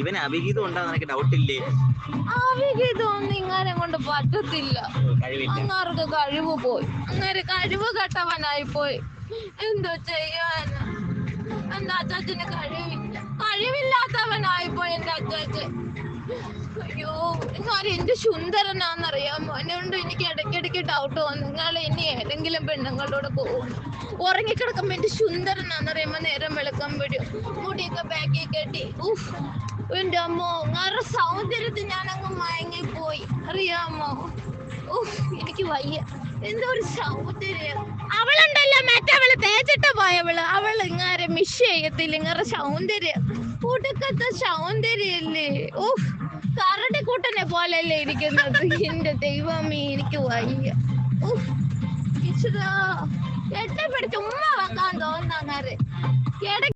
ഇവന് അഭിഗീതം ഉണ്ടാകുന്ന എനിക്ക് ഡൗട്ട് ഇല്ലേ? ഇതൊന്നും ഇങ്ങനെ കൊണ്ട് പറ്റത്തില്ല. അങ്ങാർക്ക് കഴിവ് പോയി. അങ്ങനെ കഴിവ് കെട്ടവനായി പോയി എന്തോ ചെയ്യാൻ? എന്റെ അച്ചാച്ചന് കഴിവില്ല. കഴിവില്ലാത്തവനായി പോയി എന്റെ അച്ചാച്ചൻ. അയ്യോ ഞാൻ എന്ത് ഇടയ്ക്കിടയ്ക്ക് ഡൗട്ട് നിങ്ങൾ ഇനി ഏതെങ്കിലും പെണ്ണുങ്ങളോട് പോകും ഉറങ്ങിക്കിടക്കുമ്പോ എന്റെ സുന്ദരനാന്നറിയുമ്പോ നേരം വെളുക്കുമ്പോഴും മുടിയൊക്കെ ബാക്കി കെട്ടി. ഉഫ്. എന്റെ അമ്മോ നിങ്ങളുടെ സൗന്ദര്യത്തിൽ ഞാൻ അങ്ങ് മയങ്ങിപ്പോയി. അറിയാമോ? ഉഫ് എനിക്ക് വയ്യ. എന്തോ ഒരു സൗന്ദര്യം. അവളുണ്ടല്ലോ മറ്റവൾ തേച്ചിട്ട് പോയവൾ. അവൾ ഇങ്ങനെ മിസ് ചെയ്യത്തില്ല. ഇങ്ങനെ സൗന്ദര്യം. കൂട്ടക്കത്തെ സൗന്ദര്യല്ലേ? ഉഫ്. പോലെയല്ലേ ഇരിക്കുന്നത്? എന്റെ ദൈവമേ എനിക്ക് വയ്യ. ഉഫ് ഈശ്വരാ എട്ടെ പിടിച്ച് ഉമ്മ വെക്കാൻ തോന്നുന്നങ്ങനെ